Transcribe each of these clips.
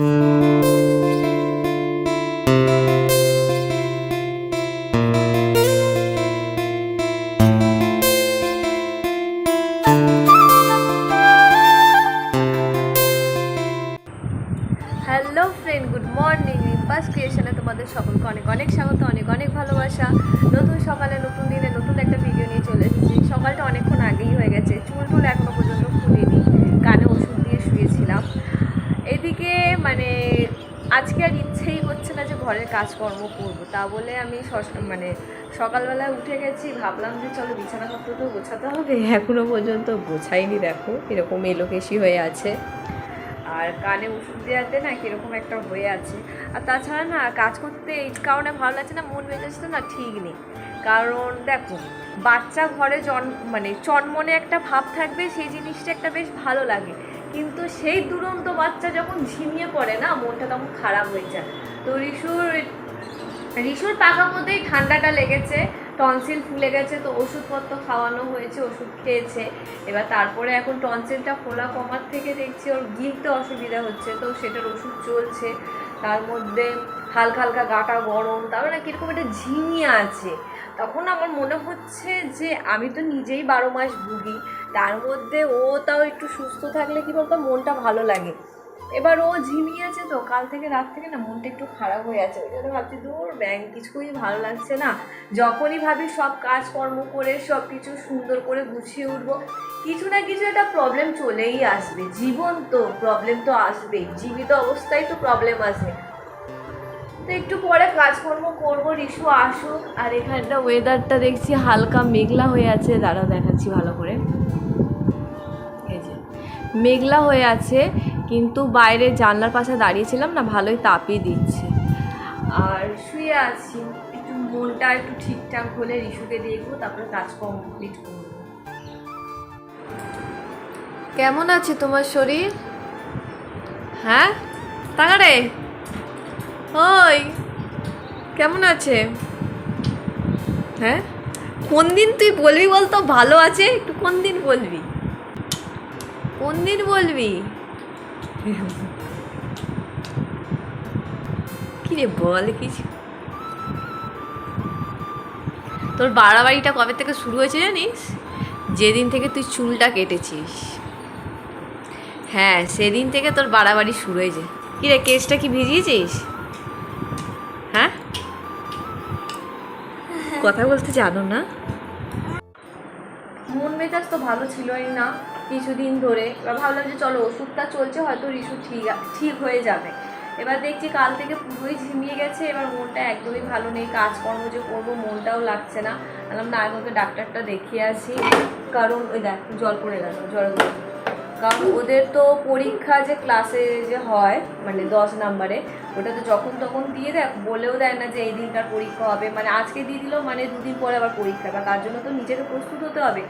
Mm-hmm. কাজকর্ম করব। তা বলে আমি মানে সকালবেলায় উঠে গেছি, ভাবলাম যে চলো বিছানাপত্র তো গোছাতে হবে। এখনও পর্যন্ত গোছাইনি, দেখো এরকম এলোকেশি হয়ে আছে। আর কানে ওষুধ দেওয়াতে না কীরকম একটা হয়ে আছে। আর তাছাড়া না কাজ করতে এই কারণে ভালো লাগছে না, মন মেজাজটা না ঠিক নেই। কারণ দেখো, বাচ্চা ঘরে জন মানে চনমনে একটা ভাব থাকবে, সেই জিনিসটা একটা বেশ ভালো লাগে। কিন্তু সেই দুরন্ত বাচ্চা যখন ঝিমিয়ে পড়ে না, মনটা তখন খারাপ হয়ে যায়। তো ঋষুর ঋষুর পাকার মধ্যেই ঠান্ডাটা লেগেছে, টনসিল ফুলে গেছে, তো ওষুধপত্র খাওয়ানো হয়েছে, ওষুধ খেয়েছে। এবার তারপরে এখন টনসিলটা ফোলা কমার থেকে দেখছি ওর গিলতে অসুবিধা হচ্ছে, তো সেটার ওষুধ চলছে। তার মধ্যে হালকা হালকা গাটা গরম তারপরে না কীরকম একটা ঝিমিয়ে আছে। তখন আমার মনে হচ্ছে যে আমি তো নিজেই বারো মাস ভুগি, তার মধ্যে ও তাও একটু সুস্থ থাকলে কী বলতো, মনটা ভালো লাগে। এবার ও ঝিমিয়ে আছে তো, কাল থেকে রাত থেকে না মনটা একটু খারাপ হয়ে আছে। ওই জন্য ভাবছি দূর ব্যাংক কিছুই ভালো লাগছে না। যখনই ভাবি সব কাজকর্ম করে, সব কিছু সুন্দর করে গুছিয়ে উঠবো, কিছু না কিছু একটা প্রবলেম চলেই আসবে। জীবন তো প্রবলেম তো আসবেই। জীবিত অবস্থায় তো প্রবলেম আসবে তো একটু পরে কাজকর্ম করব, রিসু আসুক। আর এখানটা ওয়েদারটা দেখছি হালকা মেঘলা হয়ে আছে। দাঁড়াও দেখাচ্ছি ভালো করে। এই যে, মেঘলা হয়ে আছে। কিন্তু বাইরে জানলার পাশে দাঁড়িয়েছিলাম না, ভালোই তাপই দিচ্ছে। আর শুয়ে আছি। একটু মনটা একটু ঠিকঠাক হলে রিসুকে দেখব, তারপরে কাজ কমপ্লিট করব। কেমন আছে তোমার শরীর? হ্যাঁ? তাকারে। ওই, কেমন আছে? হ্যাঁ? কোন দিন তুই বলবি বলতো? ভালো আছে? একটু কোন দিন বলবি? কোন দিন বলবি? কি রে বল কিছু তোর বাড়াবাড়িটা কবে থেকে শুরু হয়েছে জানিস? যেদিন থেকে তুই চুলটা কেটেছিস। হ্যাঁ সেদিন থেকে তোর বাড়াবাড়ি শুরু হয়েছে। কি রে কেসটা কি ভিজিয়েছিস? হ্যাঁ? কথা বলতে জানো না? মন মেজাজ তো ভালো ছিলই না। কিছুদিন ধরে, এবার ভাবলাম যে চলো, ওষুধটা চলছে, হয়তো রিসু ঠিক ঠিক হয়ে যাবে। এবার দেখছি কাল থেকে পুরোই ঝিমিয়ে গেছে, এবার মনটা একদমই ভালো নেই, কাজকর্ম যে করব মনটাও লাগছে না। বললাম, না আগে ওকে ডাক্তারটা দেখিয়ে আসি। কারণ, ওই দেখ, জল পড়ে গেল, জল কারণ ওদের তো পরীক্ষা যে ক্লাসে যে হয় মানে দশ নাম্বারে ওটা তো যখন তখন দিয়ে দেয় বলেও দেয় না যে এই দিনটার পরীক্ষা হবে। মানে আজকে দিয়ে দিল মানে দুদিন পরে আবার পরীক্ষা, বা তার জন্য তো নিজেকে প্রস্তুত হতে হবে।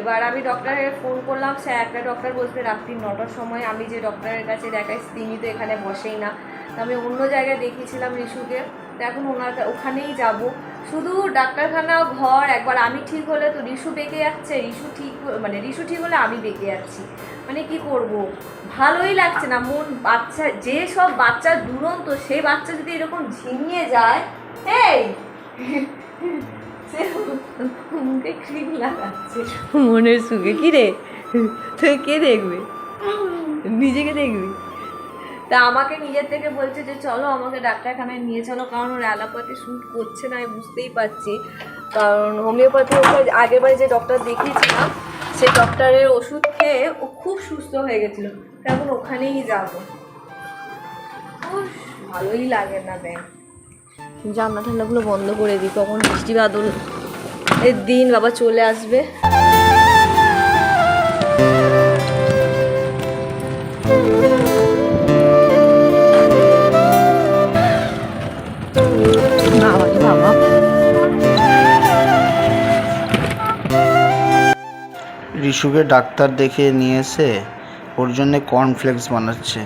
এবার আমি ডক্টরের ফোন করলাম সে একটা ডক্টর বসবে রাত্রি নটার সময় আমি যে ডক্টরের কাছে দেখাই তিনি তো এখানে বসেই না। আমি অন্য জায়গায় দেখিয়েছিলাম রিশুকে তো এখন ওনার ওখানেই যাব। শুধু ডাক্তারখানা, ঘর, একবার আমি ঠিক হলে তো রিশু বেঁকে যাচ্ছে রিশু ঠিক মানে রিশু ঠিক হলে আমি বেঁকে যাচ্ছি। মানে কি করব? ভালোই লাগছে না, মন বাচ্চা, যে সব বাচ্চা দুরন্ত সেই বাচ্চা যদি এরকম ঝিমিয়ে যায় এই মুখে ক্রিম লাগাচ্ছে। মনের সুখে। কি রে? তুই কে দেখবে? নিজেকে দেখবি? তা আমাকে নিজের থেকে বলছে যে চলো আমাকে ডাক্তারখানায় নিয়ে চলো। কারণ ওর অ্যালোপ্যাথি শ্যুট করছে না আমি বুঝতেই পারছি। কারণ হোমিওপ্যাথি ওকে আগের বারে যে ডক্টর দেখিয়েছিলাম সে ডক্টরের ওষুধ খেয়ে ও খুব সুস্থ হয়ে গেছিল। এখন ওখানেই যাব। ভালোই লাগে না ব্যাংক। জানলা ঠান্ডাগুলো বন্ধ করে দিই কখন বৃষ্টি বাদল এর দিন বাবা চলে আসবে। বাবা রে বাবা। রিশুকে ডাক্তার দেখে নিয়ে এসে ওর জন্যে কর্নফ্লেক্স বানাচ্ছে।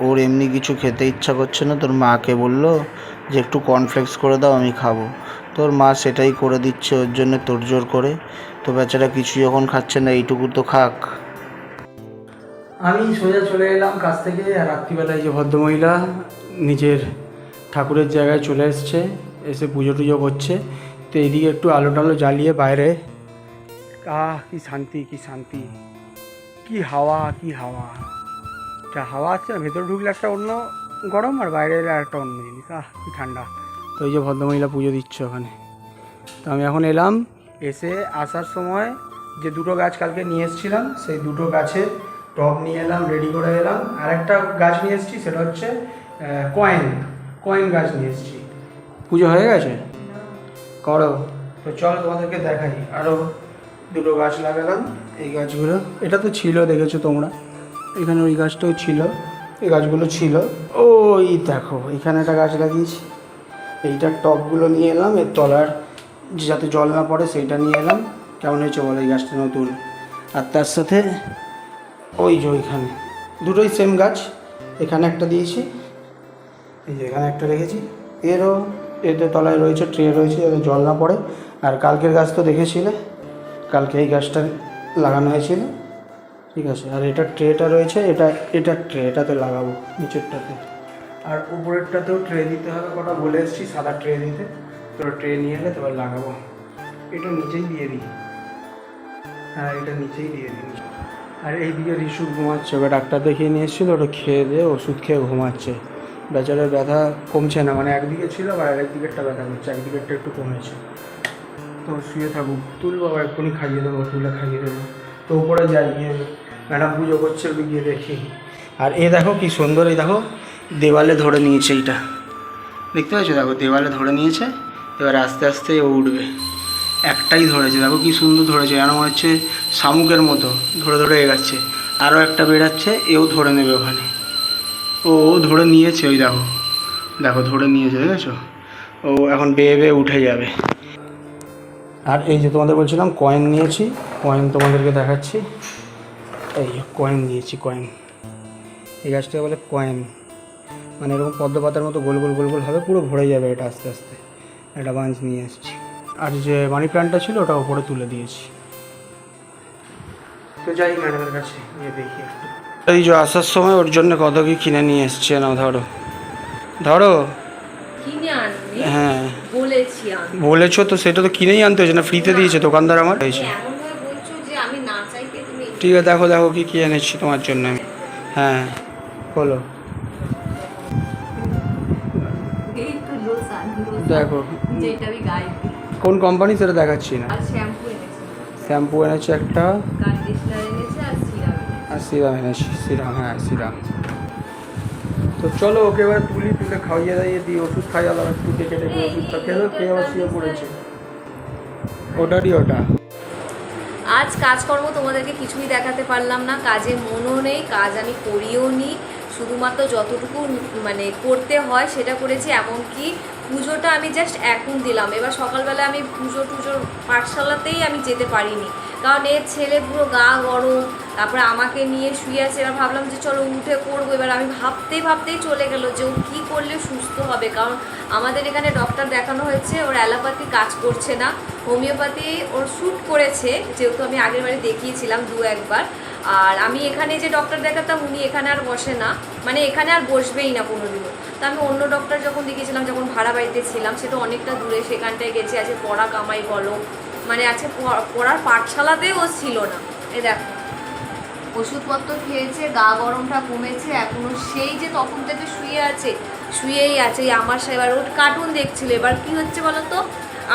ওর এমনি কিছু খেতে ইচ্ছা করছে না, তোর মাকে বলল যে একটু কর্নফ্লেক্স করে দাও, আমি খাব। তোর মা সেটাই করে দিচ্ছে ওর জন্য তোড়জোড় করে। তো বেচারা কিছু যখন খাচ্ছে না, এইটুকু তো খাক। আমি সোজা চলে এলাম কাছ থেকে রাত্রিবেলায় যে ভদ্রমহিলা নিজের ঠাকুরের জায়গায় চলে এসছে, এসে পুজো টুজো করছে। তো এইদিকে একটু আলো টালো জ্বালিয়ে বাইরে। আহ, কি শান্তি কি শান্তি। কি হাওয়া কি হাওয়া। যা হাওয়া আছে না ভেতরে ঢুকলে একটা অন্য গরম, আর বাইরে এলে আর একটা অন্য জিনিস। আহ, কি ঠান্ডা। তো এই যে ভদ্রমহিলা পুজো দিচ্ছে ওখানে। তো আমি এখন এলাম, এসে আসার সময় যে দুটো গাছ কালকে নিয়ে এসেছিলাম, সেই দুটো গাছের টব নিয়ে এলাম রেডি করে এলাম। আর একটা গাছ নিয়ে এসেছি, সেটা হচ্ছে কয়েন কয়েন গাছ নিয়ে এসেছি। পুজো হয়ে গেছে? করো। তো চল তোমাদেরকে দেখাই। আরও দুটো গাছ লাগালাম। এই গাছগুলো, এটা তো ছিল, দেখেছ তোমরা। এখানে ওই গাছটাও ছিল, এই গাছগুলো ছিল। ওই দেখো, এখানে একটা গাছ লাগিয়েছি। এইটার টপগুলো নিয়ে এলাম, এর তলার যাতে জল না পড়ে সেইটা নিয়ে এলাম। কেমন হয়েছে বলো এই গাছটা নতুন? আর তার সাথে ওই যে ওইখানে, দুটোই সেম গাছ। এখানে একটা দিয়েছি, এই যে এখানে একটা রেখেছি। এরও, এতে তলায় রয়েছে, ট্রে রয়েছে, যাতে জল না পড়ে। আর কালকের গাছ তো দেখেছিলে, কালকে এই গাছটা লাগানো হয়েছিল। ঠিক আছে, আর এটা ট্রেটা রয়েছে, এটা এটা ট্রে, এটাতে লাগাবো নিচেরটাতে। আর উপরেরটাতেও ট্রে দিতে হবে কটা বলে এসেছি, সাদা ট্রে দিতে। তো ট্রে নিয়ে এলে তোমার লাগাবো। এটা নিচেই দিয়ে দিই। হ্যাঁ এটা নিচেই দিয়ে দিই। আর এইদিকে রিসু ঘুমাচ্ছে ওকে ডাক্তার দেখিয়ে নিয়ে এসেছিল, ওটা খেয়ে দিয়ে ওষুধ খেয়ে ঘুমাচ্ছে। বেচারার ব্যথা কমছে না মানে একদিকে ছিল আর আরেক দিকেরটা ব্যথা করছে, একদিকেরটা একটু কমেছে। তো শুয়ে থাকুক, তুলবো, আবার এক্ষুনি খাইয়ে দেবো, তুলে খাইয়ে দেবো। তো উপরে যাই, গিয়ে ম্যাডাম পুজো করছে ওকে গিয়ে দেখি। আর এ দেখো কি সুন্দর এই দেখো দেওয়ালে ধরে নিয়েছে এইটা। দেখতে পাচ্ছ? দেখো, দেওয়ালে ধরে নিয়েছে, এবার আস্তে আস্তে ও উঠবে। একটাই ধরেছে, দেখো কি সুন্দর ধরেছে, যেন মনে হচ্ছে শামুকের মতো, ধরে ধরে এগাচ্ছে। আরও একটা বেরাচ্ছে এও ধরে নেবে ওখানে। ও ও ধরে নিয়েছে, ওই দেখো। দেখো, ধরে নিয়েছে, দেখেছ? ও এখন বেয়ে বেয়ে উঠে যাবে। আর এই যে তোমাদের বলছিলাম কয়েন নিয়েছি কয়েন তোমাদেরকে দেখাচ্ছি। এই কয়েন নিয়েছি কয়েন এই গাছটাকে বলে কয়েন মানে এরকম পদ্ম পাতার মতো গোল গোল গোল গোল হবে পুরো ভরে যাবে এটা আস্তে আস্তে। একটা বাঞ্চ নিয়ে এসেছি। আর যে মানি প্ল্যান্টটা ছিল ওটা উপরে তুলে দিয়েছি। তো যাই ম্যাডামের কাছে গিয়ে দেখি একটু। এই যে আসার সময় ওর জন্য কত কি কিনে নিয়ে এসছে না ধরো। ধরো। হ্যাঁ। বলেছি বলেছ তো সেটা তো কিনেই আনতে হয়েছে না ফ্রিতে দিয়েছে দোকানদার আমার। হয়েছে এমন ভাবে বলছো যে আমি না চাইতে তুমি ঠিক আছে দেখো দেখো কি কি এনেছি তোমার জন্য আমি। হ্যাঁ বলো। দেখো। কোন কোম্পানি সেটা দেখাচ্ছি না। শ্যাম্পু এনেছি একটা। আর সিরাম এনেছি। সিরাম হ্যাঁ সিরাম। তো চলো, ওকে এবার তুলি, তুলে খাইয়ে দাইয়ে দিই। ওষুধ খাই আলাম একটু কেটে কেটে ওষুধটা খেলো খেয়ে আবার শুয়ে পড়েছে। ওটারই ওটা। আজ কাজকর্ম তোমাদেরকে কিছুই দেখাতে পারলাম না। কাজে মনও নেই, কাজ আমি করিও নি। শুধুমাত্র যতটুকু মানে করতে হয় সেটা করেছি, এমনকি পুজোটা আমি জাস্ট এখন দিলাম। এবার সকালবেলা আমি পুজো টুজোর পাঠশালাতেই আমি যেতে পারিনি। কারণ এর ছেলে পুরো গা গরম তারপরে আমাকে নিয়ে শুয়ে আছে, এবার ভাবলাম যে চলো উঠে করব এবার আমি ভাবতেই ভাবতেই চলে গেল যে ও কী করলে সুস্থ হবে। কারণ আমাদের এখানে ডক্টর দেখানো হয়েছে, ওর অ্যালোপ্যাথি কাজ করছে না। হোমিওপ্যাথি ওর শ্যুট করেছে, যেহেতু আমি আগের বারে দেখিয়েছিলাম দু একবার। আর আমি এখানে যে ডক্টর দেখাতাম, উনি এখানে আর বসে না। মানে এখানে আর বসবেই না কোনোদিনও। তা আমি অন্য ডক্টর যখন দেখিয়েছিলাম, যখন ভাড়া বাড়িতে ছিলাম সেটা অনেকটা দূরে, সেখানটায় গেছি, আছে পড়া কামাই বলো। মানে আছে পড়ার পাঠশালাতেও ছিল না। এই দেখো। ওষুধপত্র খেয়েছে, গা গরমটা কমেছে, এখনও সেই যে তখন থেকে শুয়ে আছে, শুয়েই আছে আমার এবার ওর কার্টুন দেখছিল। এবার কি হচ্ছে বলো তো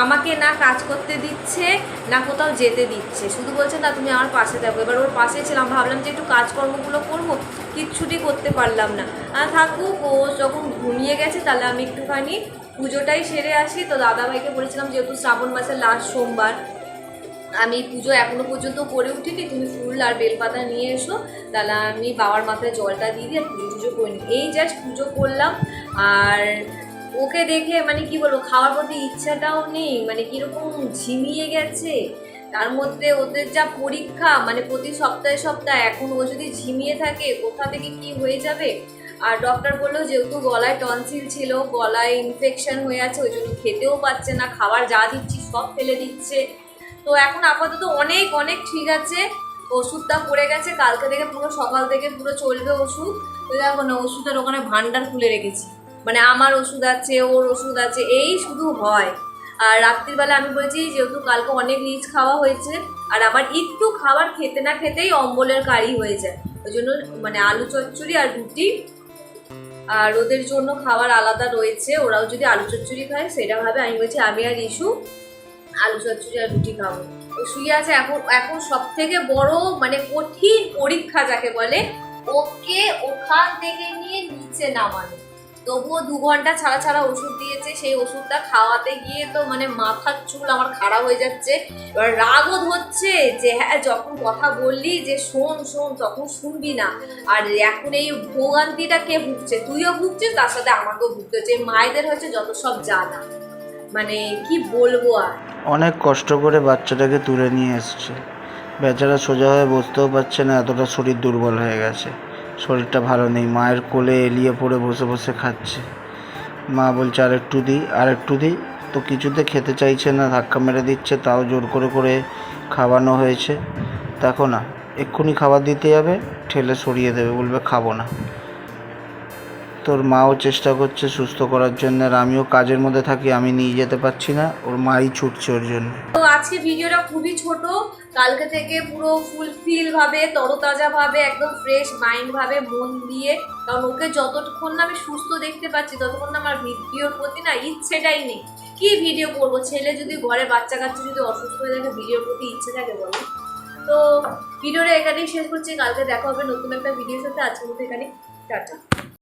আমাকে না কাজ করতে দিচ্ছে, না কোথাও যেতে দিচ্ছে। শুধু বলছে, না, তুমি আমার পাশে থাকো। এবার ওর পাশে ছিলাম, ভাবলাম যে একটু কাজকর্মগুলো করব, কিচ্ছুটি করতে পারলাম না। আর থাকুক, ও যখন ঘুমিয়ে গেছে, তাহলে আমি একটুখানি পুজোটাই সেরে আসি। তো দাদাভাইকে বলেছিলাম, যেহেতু শ্রাবণ মাসের লাস্ট সোমবার আমি পুজো এখনও পর্যন্ত করে উঠিনি। তুমি ফুল আর বেলপাতা নিয়ে এসো। তাহলে আমি বাবার মাথায় জলটা দিয়ে দিই আর পুজো টুজো এই জাস্ট পুজো করলাম। আর ওকে দেখে মানে কি বলব, খাওয়ার প্রতি ইচ্ছাটাও নেই। মানে কীরকম ঝিমিয়ে গেছে। তার মধ্যে ওদের যা পরীক্ষা মানে প্রতি সপ্তাহে সপ্তাহে, এখন ও যদি ঝিমিয়ে থাকে, কোথা থেকে কি হয়ে যাবে? আর ডক্টর বলল, যেহেতু গলায় টনসিল ছিল, গলায় ইনফেকশন হয়ে আছে, ওই জন্য খেতেও পাচ্ছে না, খাবার যা দিচ্ছি সব ফেলে দিচ্ছে। তো এখন আপাতত অনেক অনেক ঠিক আছে। ওষুধটা পড়ে গেছে, কালকে থেকে পুরো সকাল থেকে পুরো চলবে ওষুধ। তো দেখো না, ওষুধের ওখানে ভান্ডার খুলে রেখেছি। মানে আমার ওষুধ আছে, ওর ওষুধ আছে, এই শুধু হয়। আর রাত্রিবেলা আমি বলছি, যেহেতু কালকে অনেক রিচ খাওয়া হয়েছে, আর আমার একটু খাবার খেতে না খেতেই অম্বলের কারি হয়ে যায়। ওই জন্য মানে আলু চচ্চড়ি আর রুটি। আর ওদের জন্য খাবার আলাদা রয়েছে। ওরাও যদি আলু চচ্চড়ি খায়, সেটা ভাবে। আমি বলছি, আমি আর ইস্যু আলু চচ্চড়ি আর রুটি খাব। ও শুয়ে আছে এখন এখন সব থেকে বড় মানে কঠিন পরীক্ষা যাকে বলে, ওকে ওখান থেকে নিয়ে নিচে নামানো। তবুও দু ঘণ্টা ছাড়া ছাড়া ওষুধ দিয়েছে, সেই ওষুধটা খাওয়াতে গিয়ে তো মানে মাথার চুল আমার খারাপ হয়ে যাচ্ছে। এবার রাগও হচ্ছে যে হ্যাঁ যখন কথা বললি যে, শোন শোন, তখন শুনবি না। আর এখন এই ভোগান্তিটা কে ভুগছে? তুইও ভুগছিস, তার সাথে আমাকেও ভুগতে হচ্ছে। মায়েদের হচ্ছে যত সব জানা। মানে কি বলব আর? অনেক কষ্ট করে বাচ্চাটাকে তুলে নিয়ে এসছে। বেচারা সোজা হয়ে বসতেও পারছে না, এতটা শরীর দুর্বল হয়ে গেছে। শরীরটা ভালো নেই, মায়ের কোলে এলিয়ে পড়ে বসে বসে খাচ্ছে। মা বলছে আর একটু দিই আর একটু দিই তো কিছুতে খেতে চাইছে না, ধাক্কা মেরে দিচ্ছে, তাও জোর করে করে খাওয়ানো হয়েছে। দেখো না, এক্ষুনি খাবার দিতে যাবে, ঠেলে সরিয়ে দেবে, বলবে, খাব না। তোর মাও চেষ্টা করছে সুস্থ করার জন্য আর আমিও কাজের মধ্যে থাকি, আমি নিয়ে যেতে পারছি না, ওর মাই ছুটছে ওর জন্য। তো আজকে ভিডিওটা খুবই ছোট, কালকে থেকে পুরো ফুলফিল ভাবে, তরতাজা ভাবে, একদম ফ্রেশ মাইন্ড ভাবে, মন দিয়ে, কারণ ওকে যতক্ষণ না আমি সুস্থ দেখতে পাচ্ছি, ততক্ষণ না আমার ভিডিওর প্রতি না ইচ্ছেটাই নেই। কি ভিডিও করব? ছেলে যদি ঘরে, বাচ্চা কাচ্চা যদি অসুস্থ হয়ে থাকে ভিডিওর প্রতি ইচ্ছে থাকে বলো। তো ভিডিওটা এখানেই শেষ করছি, কালকে দেখা হবে নতুন একটা ভিডিওর সাথে, আজকের মতো এখানে টাটা।